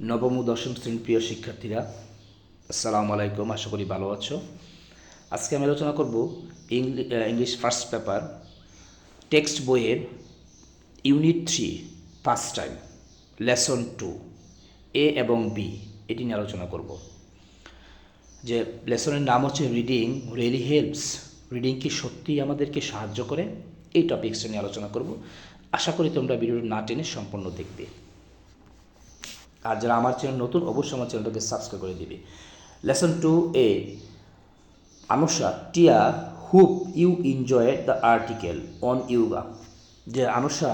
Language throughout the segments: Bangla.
নবম ও দশম শ্রেণির প্রিয় শিক্ষার্থীরা, আসসালামু আলাইকুম, আশা করি ভালো আছো। আজকে আমি আলোচনা করব ইংলি- ইংলিশ ফার্স্ট পেপার টেক্সট বইয়ের unit three first time lesson two A এবং বি এটি নিয়ে আলোচনা করব। যে লেসনের নাম হচ্ছে রিডিং রিয়েলি হেল্পস রিডিং কি সত্যিই আমাদেরকে সাহায্য করে? এই টপিক্সটা নিয়ে আলোচনা করব। আশা করি তোমরা ভিডিওটি না টেনে সম্পূর্ণ দেখবে। আর যারা আমার চ্যানেল নতুন, অবশ্যই আমার চ্যানেলটাকে সাবস্ক্রাইব করে দিবে। Lesson two A Anusha, Tia hope, you enjoy the article on yoga যে আনুষা,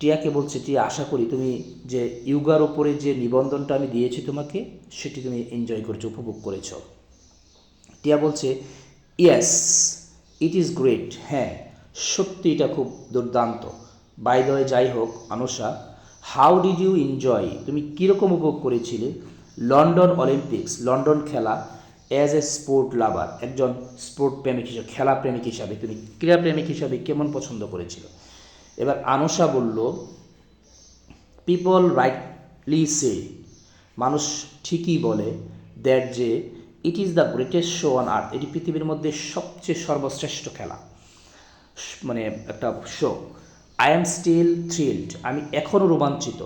টিয়াকে বলছে, টিয়া, আশা করি তুমি যে ইউগার ওপরে যে নিবন্ধনটা আমি দিয়েছি তোমাকে, সেটি তুমি এনজয় করেছ, উপভোগ করেছ। টিয়া বলছে ইয়েস ইট ইজ গ্রেট হ্যাঁ সত্যি এটা খুব দুর্দান্ত। বাই দ্য যাই হোক, Anusha how did you enjoy তুমি কীরকম উপভোগ করেছিলে? লন্ডন অলিম্পিক্স, লন্ডন খেলা অ্যাজ এ স্পোর্ট লাভার একজন স্পোর্ট প্রেমিক হিসেবে, খেলা প্রেমিক হিসাবে, তুমি ক্রীড়া প্রেমিক হিসাবে কেমন পছন্দ করেছিল? এবার আনুষা বলল পিপল রাইটলি সে মানুষ ঠিকই বলে দ্যাট যে it is the greatest show on earth এটি পৃথিবীর মধ্যে সবচেয়ে সর্বশ্রেষ্ঠ খেলা। মানে একটা show I am still thrilled আমি এখনও রোমাঞ্চিত।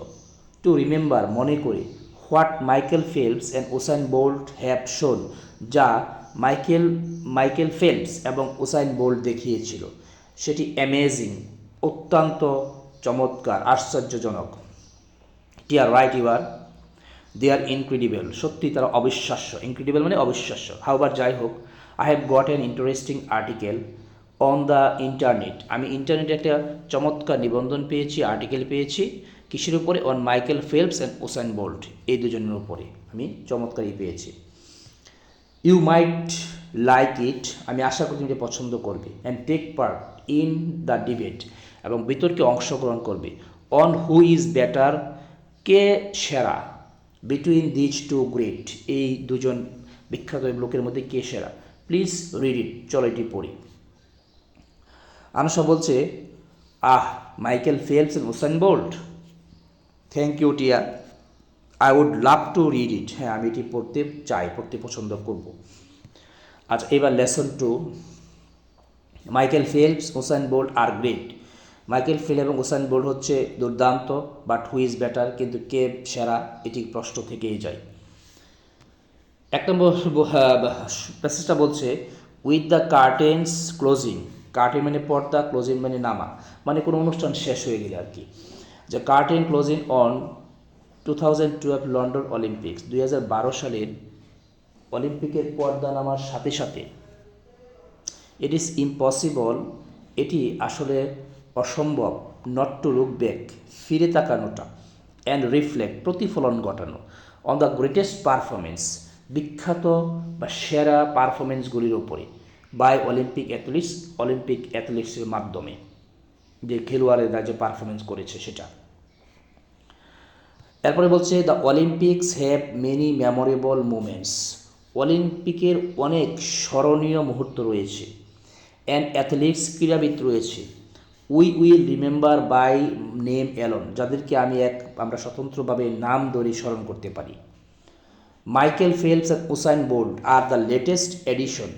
টু রিমেম্বার মনে করি what Michael Phelps and Usain Bolt have shown যা মাইকেল মাইকেল ফেলপস এবং ওসাইন বোল্ট দেখিয়েছিল। সেটি অ্যামেজিং অত্যন্ত চমৎকার, আশ্চর্যজনক। টিয়ার right you're they are incredible সত্যি তারা অবিশ্বাস্য। ইনক্রেডিবল মানে অবিশ্বাস্য। হাউবার যাই হোক I have got an interesting article on the internet আমি ইন্টারনেটে একটা চমৎকার নিবন্ধন পেয়েছি আর্টিকেল পেয়েছি। কিসের উপরে? On Michael Phelps and Usain Bolt এই দুজনের উপরে আমি চমৎকারই পেয়েছি। ইউ মাইট লাইক ইট আমি আশা করি তুমি পছন্দ করবে। And take part in the debate এবং বিতর্কে অংশগ্রহণ করবে। অন হু ইজ বেটার কে সেরা? বিটুইন দিজ টু গ্রেট এই দুজন বিখ্যাত লোকের মধ্যে কে সেরা? প্লিজ রিড ইট চলো এটি পড়ি। আনসা বলছে, আহ, Michael Phelps and Usain Bolt thank you Tia. I would love to read it হ্যাঁ আমি এটি পড়তে চাই, পড়তে পছন্দ করব। আচ্ছা এবার lesson two. Michael Phelps Usain Bolt are great Michael Phelps এবং ওসাইন বোল্ট হচ্ছে দুর্দান্ত বাট হু ইজ বেটার কিন্তু কে সেরা? এটি প্রশ্ন থেকেই যায়। এক নম্বর প্যাসেজটা বলছে with the curtains closing curtain মানে পর্দা ক্লোজিং মানে নামা। মানে কোনো অনুষ্ঠান শেষ হয়ে গেলে আর কি। যে curtain closing on two thousand twelve London Olympics দুই হাজার বারো সালের অলিম্পিকের পর্দা নামার সাথে সাথে ইট ইজ ইম্পসিবল এটি আসলে অসম্ভব নট টু লুক ব্যাক ফিরে তাকানোটা অ্যান্ড রিফ্লেক্ট প্রতিফলন ঘটানো। অন দ্য গ্রেটেস্ট পারফরমেন্স বিখ্যাত বা সেরা পারফরমেন্সগুলির ওপরে বাই অলিম্পিক অ্যাথলিটস অলিম্পিক অ্যাথলিটসের মাধ্যমে যে খেলোয়াড়েরা যে পারফরমেন্স করেছে সেটা। এরপরে বলছে the Olympics have many memorable moments অলিম্পিকের অনেক স্মরণীয় মুহূর্ত রয়েছে। অ্যান্ড অ্যাথলিটস ক্রীড়াবিদ রয়েছে। We will remember by name alone যাদেরকে আমি এক, আমরা স্বতন্ত্রভাবে নাম ধরে স্মরণ করতে পারি। Michael Phelps and Usain Bolt are the latest addition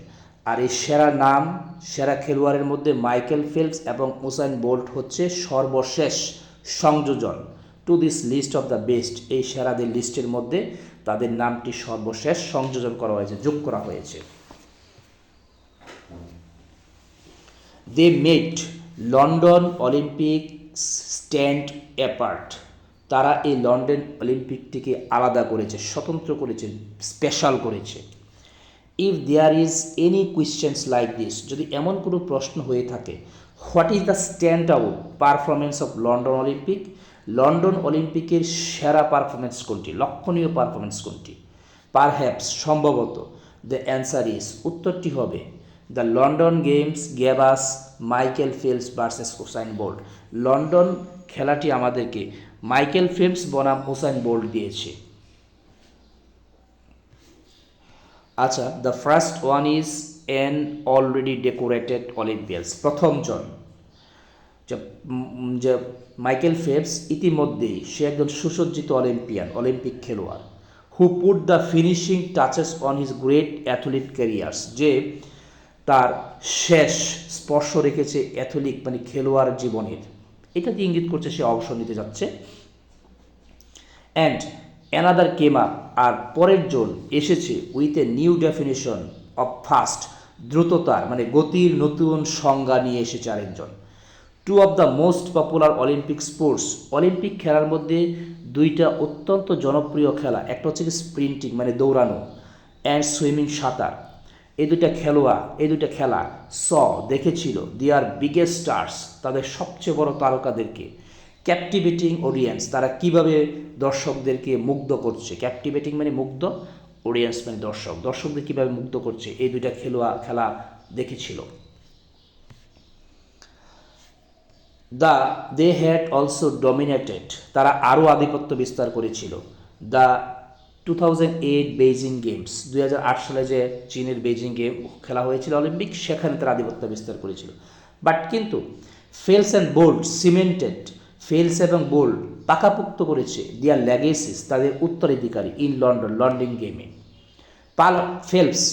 আর এই সেরা নাম, সেরা খেলোয়াড়ের মধ্যে মাইকেল ফেলপস এবং উসাইন বোল্ট হচ্ছে সর্বশেষ সংযোজন। To this list of the best এই সেরাদের লিস্টের মধ্যে তাদের নামটি সর্বশেষ সংযোজন করা হয়েছে, যোগ করা হয়েছে। They made London Olympic stand apart তারা এই লন্ডন অলিম্পিকটিকে আলাদা করেছে, স্বতন্ত্র করেছে স্পেশাল করেছে। If there is any questions like this যদি এমন কোনো প্রশ্ন হয়ে থাকে what is the stand out performance of London Olympic London অলিম্পিকের সেরা পারফরমেন্স কোনটি? লক্ষণীয় পারফরমেন্স কোনটি? পারহ্যাপস সম্ভবত দ্য অ্যান্সার ইজ উত্তরটি হবে the London games gave us Michael Phelps versus Usain Bolt London খেলাটি আমাদেরকে মাইকেল ফিল্পস বনাম হুসাইন বোল্ট দিয়েছে। আচ্ছা the first one is an already decorated Olympian প্রথমজন যে মাইকেল ফেপস ইতিমধ্যেই সে একজন সুসজ্জিত অলিম্পিয়ান অলিম্পিক খেলোয়াড় who put the finishing touches on his great athlete careers যে তার শেষ স্পর্শ রেখেছে অ্যাথলিক মানে খেলোয়াড় জীবনের। এটা দিয়ে ইঙ্গিত করছে সে অবসর নিতে যাচ্ছে। অ্যান্ড অ্যানাদার কেম আপ আর পরের জন এসেছে with a new definition of fast দ্রুততার মানে গতির নতুন সংজ্ঞা নিয়ে এসেছে আরেকজন। Two of the most popular Olympic sports Olympic খেলার মধ্যে দুইটা অত্যন্ত জনপ্রিয় খেলা, একটা হচ্ছে স্প্রিন্টিং মানে দৌড়ানো অ্যান্ড সুইমিং সাঁতার। এই দুইটা খেলোয়াড় এই দুইটা খেলা স দেখেছিল দি আর বিগেস্ট স্টার্স তাদের সবচেয়ে বড় তারকাদেরকে। ক্যাপটিভেটিং অডিয়েন্স তারা কীভাবে দর্শকদেরকে মুগ্ধ করছে? ক্যাপটিভেটিং মানে মুগ্ধ অডিয়েন্স মানে দর্শক। দর্শকদের কীভাবে মুগ্ধ করছে? এই দুইটা খেলোয়া, খেলা দেখেছিল। The, they had also dominated, তারা আরও আধিপত্য বিস্তার করেছিল। The two thousand eight Beijing games, দুই হাজার আট সালে যে চীনের বেইজিং গেম খেলা হয়েছিল অলিম্পিক, সেখানে তারা আধিপত্য বিস্তার করেছিল। বাট কিন্তু, Phelps and Bolt cemented Phelps এবং বোল্ড পাকাপুক্ত করেছে। দিয়ার ল্যাগেসিস তাদের উত্তরাধিকারী ইন লন্ডন লন্ডন গেমে পাল Phelps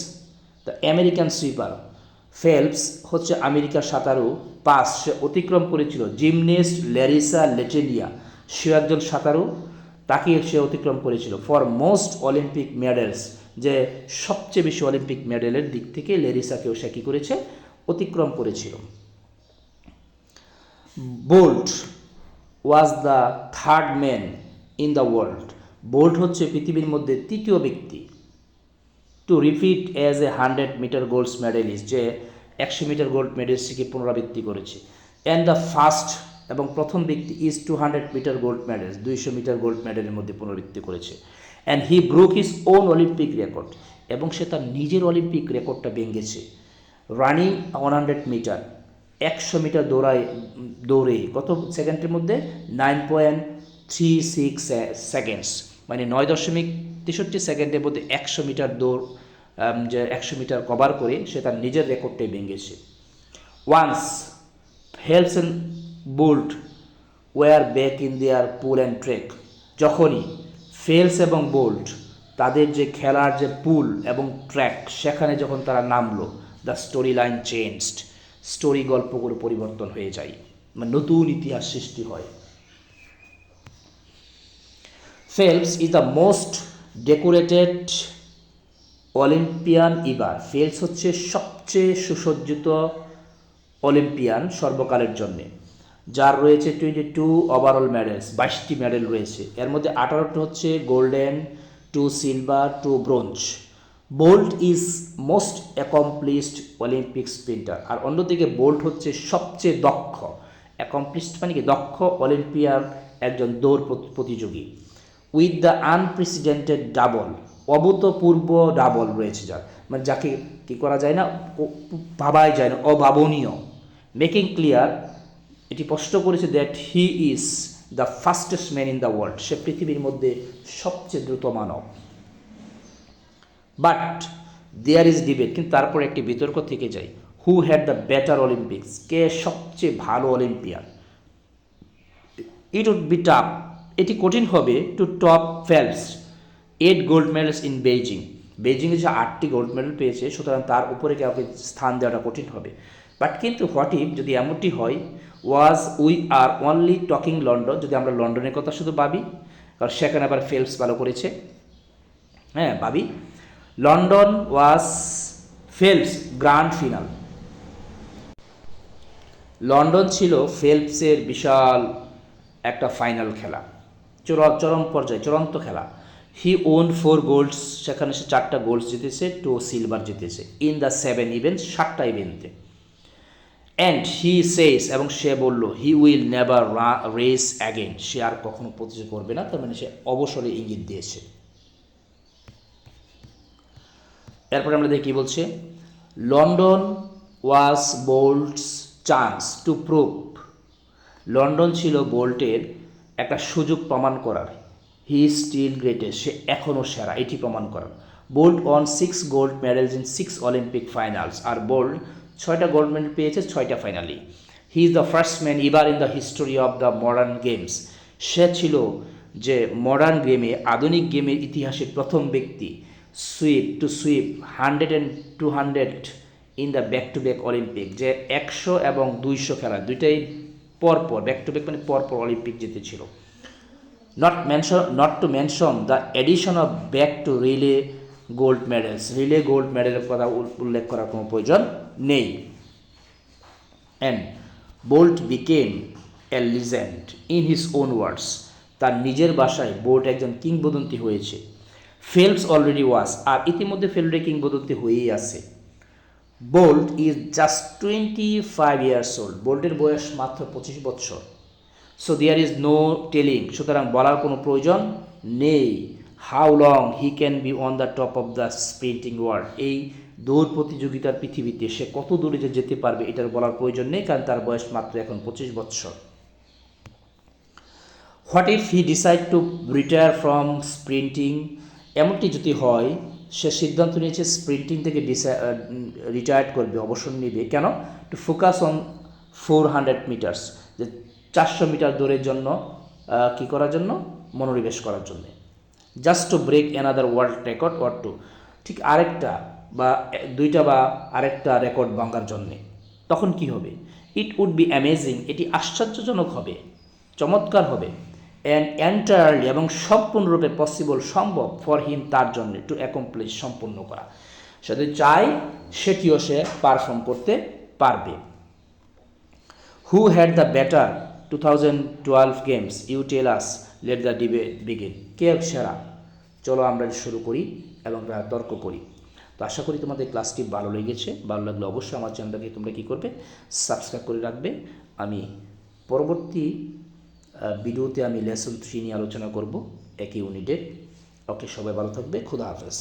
the American swimmer Phelps হচ্ছে আমেরিকার সাঁতারু, পাস সে অতিক্রম করেছিল। জিমনেস্ট ল্যারিসা লেটেলিয়া সে একজন সাঁতারু, তাকে সে অতিক্রম করেছিল। ফর মোস্ট অলিম্পিক মেডেলস যে সবচেয়ে বেশি অলিম্পিক মেডেলের দিক থেকে লেরিসাকেও সে কী করেছে? অতিক্রম করেছিল। Bolt was the third man in the world Bolt হচ্ছে পৃথিবীর মধ্যে তৃতীয় ব্যক্তি। To repeat as a hundred metre golds medalist যে একশো মিটার গোল্ড মেডেলিস্টকে পুনরাবৃত্তি করেছে। অ্যান্ড দ্য ফার্স্ট এবং প্রথম ব্যক্তি is two hundred metre gold medal দুইশো মিটার গোল্ড মেডেলের মধ্যে পুনরাবৃত্তি করেছে। And he broke his own Olympic record এবং সে তার নিজের অলিম্পিক রেকর্ডটা ভেঙেছে। রানিং ওয়ান হান্ড্রেড মিটার একশো মিটার দৌড়ায়, দৌড়ে, কত সেকেন্ডের মধ্যে? Nine point three six seconds মানে নয় দশমিক তেষট্টি সেকেন্ডের মধ্যে একশো মিটার দৌড় যে একশো মিটার কভার করে সে তার নিজের রেকর্ডটাই ভেঙেছে। Once, Phelps and Bolt were back in their pool and track. যখনই ফেলস এবং বোল্ট তাদের যে খেলার যে পুল এবং ট্র্যাক, সেখানে যখন তারা নামলো, the story line changed. Story গল্প করে পরিবর্তন হয়ে যায় মানে নতুন ইতিহাস সৃষ্টি হয়। Phelps is the most decorated Olympian ever Phelps হচ্ছে সবচেয়ে সুসজ্জিত অলিম্পিয়ান সর্বকালের জন্যে। যার রয়েছে টোয়েন্টি টু ওভারঅল মেডেলস বাইশটি মেডেল রয়েছে। এর মধ্যে আঠারোটি হচ্ছে golden two silver two bronze Bolt is most accomplished Olympic sprinter আর অন্যদিকে বোল্ট হচ্ছে সবচেয়ে দক্ষ। অ্যাকমপ্লিশড মানে কি? দক্ষ অলিম্পিয়ান একজন দৌড় প্রত- প্রতিযোগী। উইথ দ্য আনপ্রেসিডেন্টেড ডাবল অভূতপূর্ব ডাবল রয়েছে যার। মানে যাকে কি করা যায় না? ভাবাই যায় না, অভাবনীয়। মেকিং ক্লিয়ার এটি স্পষ্ট করেছে that he is the fastest man in the world সে পৃথিবীর মধ্যে সবচেয়ে দ্রুত মানব। বাট দেয়ার ইজ ডিবেট কিন্তু তারপর একটি বিতর্ক থেকে যায়। Who had the better Olympics কে সবচেয়ে ভালো Olympian it would be tough এটি কঠিন হবে to top Phelps eight gold medals in Beijing বেইজিংয়ে যে আটটি গোল্ড মেডেল পেয়েছে, সুতরাং তার উপরে কাউকে স্থান দেওয়াটা কঠিন হবে। বাট কিন্তু হোয়াট ইফ যদি এমনটি হয় was we are only talking London যদি আমরা লন্ডনের কথা শুধু ভাবি, কারণ সেখানে আবার ফেলস ভালো করেছে। হ্যাঁ ভাবি London was Phelps grand finale London ছিল ফেলপসের বিশাল একটা ফাইনাল খেলা। চর চরম পর্যায়ে, চূড়ান্ত খেলা। হি ওন ফোর গোল্ডস সেখানে সে চারটা গোল্ডস জিতেছে টু সিলভার জিতেছে। ইন দ্য সেভেন ইভেন্ট সাতটা ইভেন্টে অ্যান্ড হি সেস এবং সে বলল he will never race again সে আর কখনো প্রতিযোগিতা করবে না, তার মানে সে অবসরে ইঙ্গিত দিয়েছে। এরপরে আমরা দেখি বলছে London was Bolt's chance to prove London ছিল বোল্টের একটা সুযোগ প্রমাণ করার। হি স্টিল গ্রেটেস্ট সে এখনও সেরা, এটি প্রমাণ করার। Bolt on six gold medals in six Olympic finals R Bolt ছয়টা গোল্ড মেডেল পেয়েছে ছয়টা finally he is the first man ever in the history of the modern games সে ছিল যে মডার্ন গেমে আধুনিক গেমের ইতিহাসে প্রথম ব্যক্তি। Sweep to sweep hundred and two hundred in the back to back Olympic যে একশো এবং দুইশো খেলা, দুইটাই পরপর ব্যাক টু ব্যাক মানে পরপর অলিম্পিক জিতেছিল। Not mention not to mention the edition of back to relay gold medals relay gold মেডেলের কথা উল- উল্লেখ করার কোনো প্রয়োজন নেই। And Bolt became a legend in his own words তার নিজের বাসায় বোল্ট একজন কিংবদন্তি হয়েছে। ফেলস অলরেডি ওয়াজ আর ইতিমধ্যে ফেলডে কিংবদন্তি হয়েই আছে। Bolt is just twenty five years old বোল্টের বয়স মাত্র পঁচিশ বছর। So there is no telling সুতরাং বলার কোনো প্রয়োজন নেই। How long he can be on the top of the sprinting world এই দৌড় প্রতিযোগিতার পৃথিবীতে সে কত দূরে যে যেতে পারবে, এটার বলার প্রয়োজন নেই, কারণ তার বয়স মাত্র এখন পঁচিশ বছর। What if he decide to retire from sprinting এমনটি যদি হয়, সে সিদ্ধান্ত নিয়েছে স্প্রিন্টিং থেকে রিটায়ার্ড করবে, অবসর নেবে। কেন? To focus on four hundred metres যে চারশো মিটার দৌড়ের জন্য কি করার জন্য? মনোনিবেশ করার জন্য। Just to break another world record or to ঠিক আরেকটা বা দুইটা বা আরেকটা রেকর্ড ভাঙার জন্যে। তখন কি হবে? ইট উড বি অ্যামেজিং এটি আশ্চর্যজনক হবে। চমৎকার হবে। অ্যান্ড এন্টায়ারলি এবং সম্পূর্ণরূপে পসিবল সম্ভব ফর হিম তার জন্য টু অ্যাকমপ্লিশ সম্পূর্ণ করা। সে যদি চায়, সেটিও সে পারফর্ম করতে পারবে। Who had the better two thousand twelve games you let the debate begin কে সেরা? চলো আমরা শুরু করি এবং তর্ক করি। তো আশা করি তোমাদের ক্লাসটি ভালো লেগেছে। ভালো লাগলে অবশ্যই আমার চ্যানেলটাকে তোমরা কী করবে? সাবস্ক্রাইব করে রাখবে। আমি পরবর্তী ভিডিওতে আমি লেসন থ্রি নিয়ে আলোচনা করব। একই ইউনিটের ওকে, সবাই ভালো থাকবে। খুদা হাফেজ।